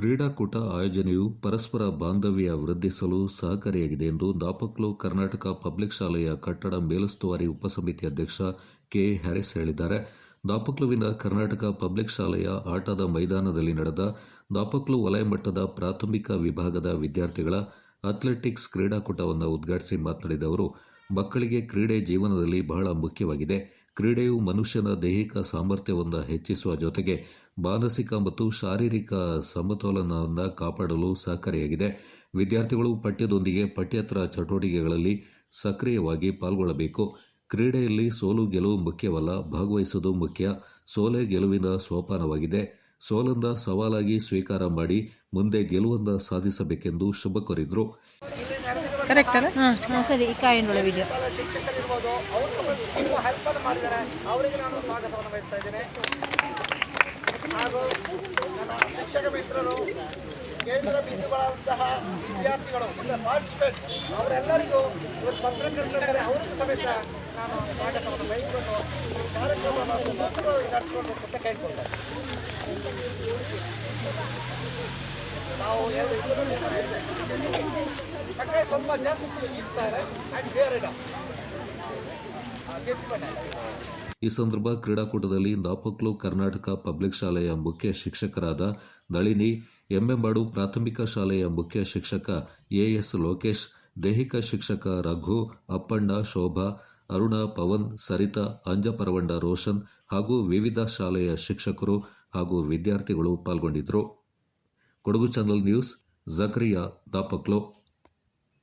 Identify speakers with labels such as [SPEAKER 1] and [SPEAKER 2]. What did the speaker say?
[SPEAKER 1] ಕ್ರೀಡಾಕೂಟ ಆಯೋಜನೆಯು ಪರಸ್ಪರ ಬಾಂಧವ್ಯ ವೃದ್ಧಿಸಲು ಸಹಕಾರಿಯಾಗಿದೆ ಎಂದು ದಾಪಕ್ಲು ಕರ್ನಾಟಕ ಪಬ್ಲಿಕ್ ಶಾಲೆಯ ಕಟ್ಟಡ ಮೇಲುಸ್ತುವಾರಿ ಉಪಸಮಿತಿ ಅಧ್ಯಕ್ಷ ಕೆ ಹ್ಯಾರಿಸ್ ಹೇಳಿದ್ದಾರೆ. ದಾಪಕ್ಲುವಿನ ಕರ್ನಾಟಕ ಪಬ್ಲಿಕ್ ಶಾಲೆಯ ಆಟದ ಮೈದಾನದಲ್ಲಿ ನಡೆದ ದಾಪಕ್ಲು ವಲಯ ಮಟ್ಟದ ಪ್ರಾಥಮಿಕ ವಿಭಾಗದ ವಿದ್ಯಾರ್ಥಿಗಳ ಅಥ್ಲೆಟಿಕ್ಸ್ ಕ್ರೀಡಾಕೂಟವನ್ನು ಉದ್ಘಾಟಿಸಿ ಮಾತನಾಡಿದ ಅವರು ಮಕ್ಕಳಿಗೆ ಕ್ರೀಡೆ ಜೀವನದಲ್ಲಿ ಬಹಳ ಮುಖ್ಯವಾಗಿದೆ. ಕ್ರೀಡೆಯು ಮನುಷ್ಯನ ದೈಹಿಕ ಸಾಮರ್ಥ್ಯವನ್ನು ಹೆಚ್ಚಿಸುವ ಜೊತೆಗೆ ಮಾನಸಿಕ ಮತ್ತು ಶಾರೀರಿಕ ಸಮತೋಲನವನ್ನು ಕಾಪಾಡಲು ಸಹಕಾರಿಯಾಗಿದೆ. ವಿದ್ಯಾರ್ಥಿಗಳು ಪಠ್ಯದೊಂದಿಗೆ ಪಠ್ಯೇತರ ಚಟುವಟಿಕೆಗಳಲ್ಲಿ ಸಕ್ರಿಯವಾಗಿ ಪಾಲ್ಗೊಳ್ಳಬೇಕು. ಕ್ರೀಡೆಯಲ್ಲಿ ಸೋಲು ಗೆಲುವು ಮುಖ್ಯವಲ್ಲ, ಭಾಗವಹಿಸುವುದು ಮುಖ್ಯ. ಸೋಲೆ ಗೆಲುವಿನ ಸೋಪಾನವಾಗಿದೆ. ಸೋಲಂದ ಸವಾಲಾಗಿ ಸ್ವೀಕಾರ ಮಾಡಿ ಮುಂದೆ ಗೆಲುವನ್ನು ಸಾಧಿಸಬೇಕೆಂದು ಶುಭ ಕೋರಿದರು.
[SPEAKER 2] ಕರೆಕ್ಟ್ ಅಲ್ಲ
[SPEAKER 3] ಹಾಂ ಹಾಂ ಸರಿ ಈ ಕಾಯಿನೊಳ ವಿಡಿಯೋ
[SPEAKER 4] ಶಿಕ್ಷಕರಿರ್ಬೋದು ಅವರು ತುಂಬ ಹೆಲ್ಪನ್ನು ಮಾಡಿದ್ದಾರೆ ಅವರಿಗೆ ನಾನು ಸ್ವಾಗತವನ್ನು ಬಯಸ್ತಾ ಇದ್ದೇನೆ ಹಾಗೂ ನನ್ನ ಶಿಕ್ಷಕ ಮಿತ್ರರು ಕೇಂದ್ರ ಬಿಂದುಗಳಾದಂತಹ ವಿದ್ಯಾರ್ಥಿಗಳು ಅಂದರೆ ಪಾರ್ಟಿಸಿಪೇಟ್ ಅವರೆಲ್ಲರಿಗೂ ಇವತ್ತು ಪತ್ರಕರ್ತರಿದ್ದಾರೆ ಅವರಿಗೂ ಸಮೇತ ನಾನು ಸ್ವಾಗತವನ್ನು ಬಯಸಿಕೊಂಡು ಕಾರ್ಯಕ್ರಮವನ್ನು ಸುಸೂತ್ರವಾಗಿ ನಡೆಸಿಕೊಂಡು ಅಂತ ಕೇಳ್ಕೊಳ್ತೇನೆ ನಾವು ಎರಡು ಸ್ವಲ್ಪ ಜಾಸ್ತಿ
[SPEAKER 1] ಈ ಸಂದರ್ಭ ಕ್ರೀಡಾಕೂಟದಲ್ಲಿ ದಾಪಕ್ಲು ಕರ್ನಾಟಕ ಪಬ್ಲಿಕ್ ಶಾಲೆಯ ಮುಖ್ಯ ಶಿಕ್ಷಕರಾದ ನಳಿನಿ, ಎಮ್ಮೆಂಬಾಡು ಪ್ರಾಥಮಿಕ ಶಾಲೆಯ ಮುಖ್ಯ ಶಿಕ್ಷಕ ಎಎಸ್ ಲೋಕೇಶ್, ದೈಹಿಕ ಶಿಕ್ಷಕ ರಘು, ಅಪ್ಪಣ್ಣ ಶೋಭಾ, ಅರುಣ ಪವನ್, ಸರಿತಾ ಅಂಜಪರವಂಡ ರೋಷನ್ ಹಾಗೂ ವಿವಿಧ ಶಾಲೆಯ ಶಿಕ್ಷಕರು ಹಾಗೂ ವಿದ್ಯಾರ್ಥಿಗಳು ಪಾಲ್ಗೊಂಡಿದ್ದರು. Kodagu channel news, Zakariya ದಾಪಕ್ಲು